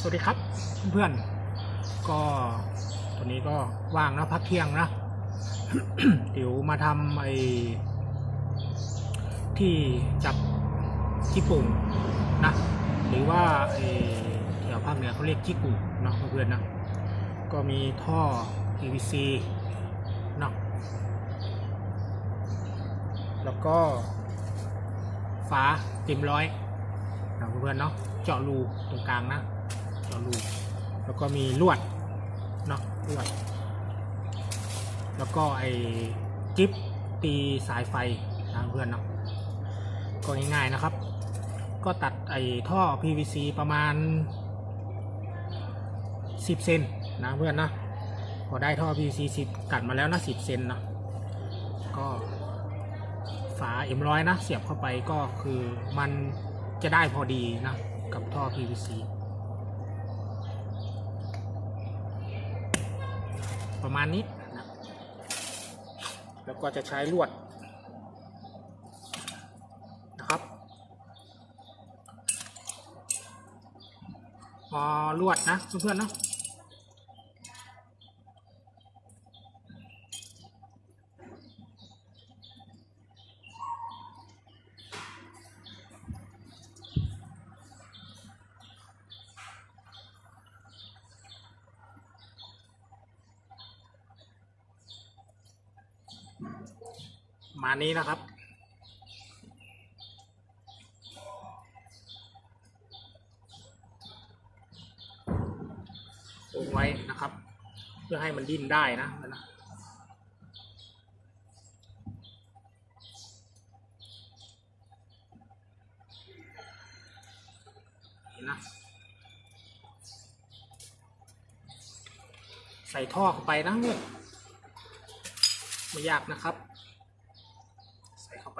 สวัสดีครับเพื่อนๆก็ตอนนี้ก็ว่างนะพักเที่ยงนะเดี๋ยวมาทำไอ้ที่จับจิปุ่งนะหรือว่าไอ้แถวภาคเหนือเขาเรียกจิกุเนาะเพื่อนๆนะก็มีท่อ PVC เนาะแล้วก็ฝาเต็มร้อยนะเพื่อนๆเนาะเจาะรูตรงกลางนะ เจาะรูแล้วก็มีลวดเนาะลวด แล้วก็ไอ้จิ๊บตีสายไฟนะเพื่อนเนาะก็ง่ายๆนะครับ ก็ตัดไอ้ท่อ PVC ประมาณ 10 เซนนะเพื่อนนะพอได้ท่อ PVC 10กัดมาแล้วนะ10 เซนนะก็ฝา M100 นะ เสียบเข้าไปก็คือมันจะได้พอดีนะ กับท่อ PVC ประมาณนี้นะแล้วก็จะใช้ลวดนะครับพอลวดนะเพื่อนๆนะ มานี้นะครับโงไว้นะครับ เพื่อให้มันดิ้นได้นะนะนะใส่ท่อเข้าไปนะเนี่ยไม่ยากนะครับ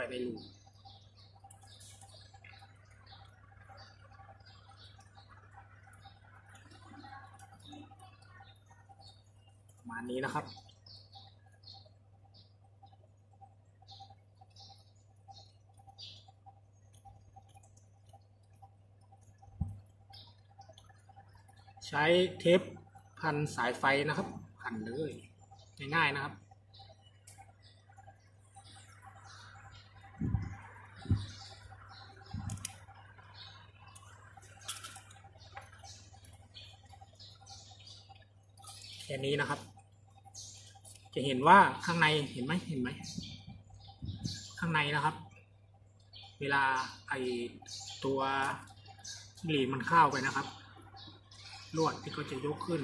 ไปในรูประมาณนี้นะครับ ใช้เทปพันสายไฟนะครับ พันเลย ง่ายๆนะครับ แค่นี้นะครับ จะเห็นว่าข้างในเห็นไหมเห็นไหมข้างในนะครับ เวลาไอตัวหลีดมันเข้าไปนะครับ ลวดที่ก็จะยกขึ้น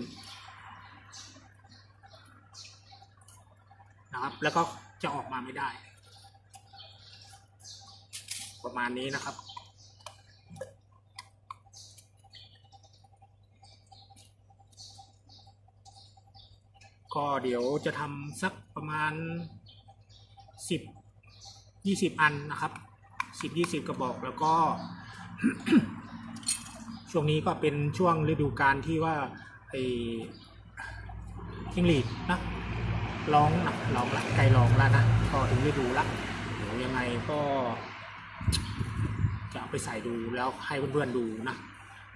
นะครับ แล้วก็จะออกมาไม่ได้ ประมาณนี้นะครับ ก็เดี๋ยวจะทำสักประมาณสิบยี่สิบอันนะครับสิบยี่สิบกระบอกแล้วก็ ช่วงนี้ก็เป็นช่วงฤดูกาลที่ว่าไอ้จิงหรีดนะร้องนะร้องละไก่ร้องแล้วนะก็ถึงฤดูละเดี๋ยวยังไงก็ จะเอาไปใส่ดูแล้วให้เพื่อนๆดูนะ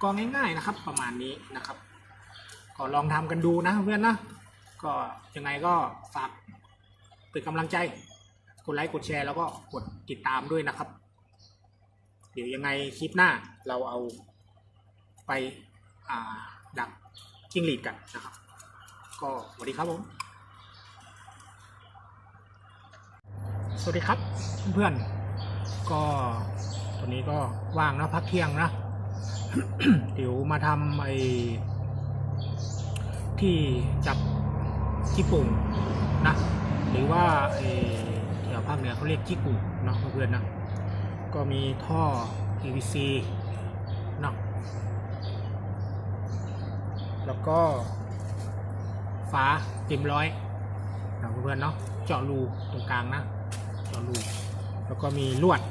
ก็ง่ายๆนะครับ ประมาณนี้นะครับ ก็ลองทำกันดูนะเพื่อนนะ ก็ยังไงก็ฝากเป็นกำลังใจ กดไลค์กดแชร์แล้วก็กดติดตามด้วยนะครับ เดี๋ยวยังไงคลิปหน้าเราเอาไปอ่าดักจิ้งหรีดกันนะครับ ก็สวัสดีครับผมสวัสดีครับเพื่อนๆก็ตอนนี้ก็ว่างนะพักเที่ยงนะเดี๋ยวมาทำไอ้ที่จับ จิปุ่งนะหรือว่าแถวภาคเหนือเขาเรียกจิกุเนาะเพื่อนๆนะก็มีท่อ PVC เนาะแล้วก็ฝาเต็มร้อยนะเพื่อนๆเนาะเจาะรูตรงกลางนะเจาะรูแล้วก็มีลวด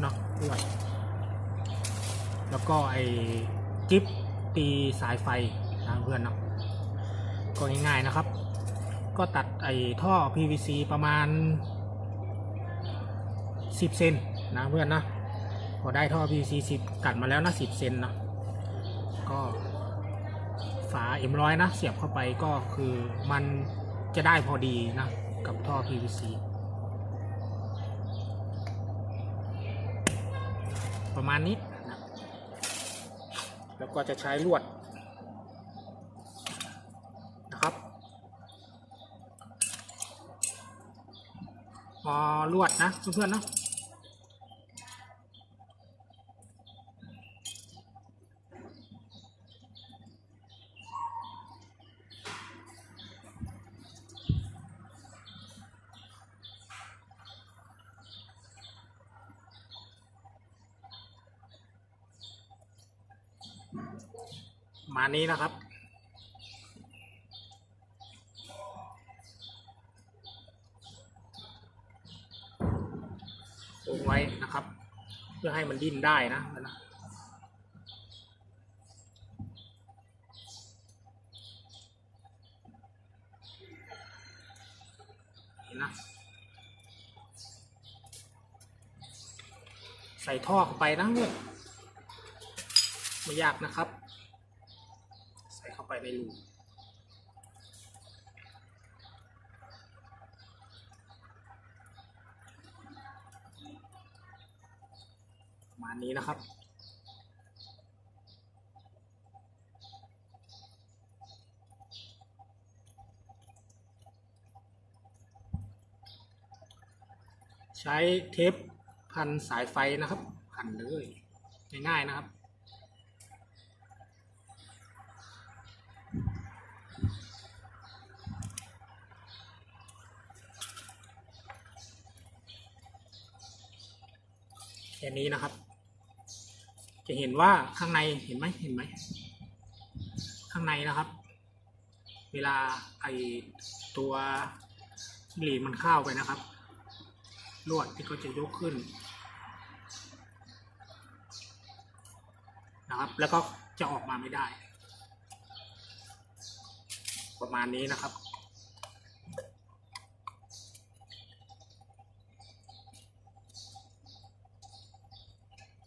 เนาะลวด แล้วก็ไอ้จิ๊บตีสายไฟนะเพื่อนเนาะก็ง่ายๆนะครับ ก็ตัดไอ้ท่อ PVC ประมาณ 10 เซนนะเพื่อนนะพอได้ท่อ PVC 10 กัดมาแล้วนะ 10 เซนนะก็ฝา M100 นะ เสียบเข้าไปก็คือมันจะได้พอดีนะ กับท่อ PVC ประมาณนี้นะแล้วก็จะใช้ลวดนะครับพ อลวดนะเพื่อนๆนะมานี้นะครับ ไว้นะครับ เพื่อให้มันดิ้นได้นะนะใส่ท่อเข้าไปนะเพื่อนไม่ยากนะครับ ใส่เข้าไปในรู ประมาณนี้นะครับ ใช้เทปพันสายไฟนะครับพันเลยง่ายๆนะครับแค่นี้นะครับ จะเห็นว่าข้างในเห็นไหมเห็นไหมข้างในนะครับ เวลาไอตัวหรีมันเข้าไปนะครับ ลวดที่ก็จะยกขึ้นนะครับ แล้วก็จะออกมาไม่ได้ ประมาณนี้นะครับ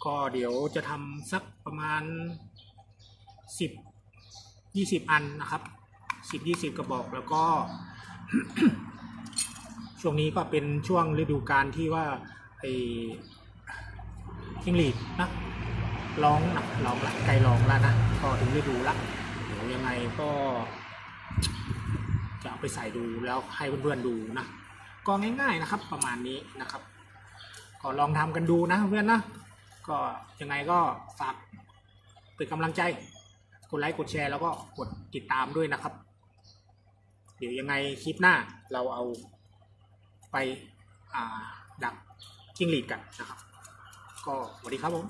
ก็เดี๋ยวจะทำสักประมาณสิบยี่สิบอันนะครับสิบยี่สิบกระบอกแล้วก็ ช่วงนี้ก็เป็นช่วงฤดูกาลที่ว่าไอ้จิ้งหรีดนะร้องนะร้องละไกลร้องแล้วนะก็ถึงฤดูละเดี๋ยวยังไงก็ จะเอาไปใส่ดูแล้วให้เพื่อนๆดูนะก็ง่ายๆนะครับ ประมาณนี้นะครับ ก็ลองทำกันดูนะเพื่อนนะ ก็ยังไงก็ฝากเป็นกำลังใจ กดไลค์กดแชร์แล้วก็กดติดตามด้วยนะครับ เดี๋ยวยังไงคลิปหน้าเราเอาไปอ่าดักจิ้งหรีดกันนะครับ ก็สวัสดีครับผม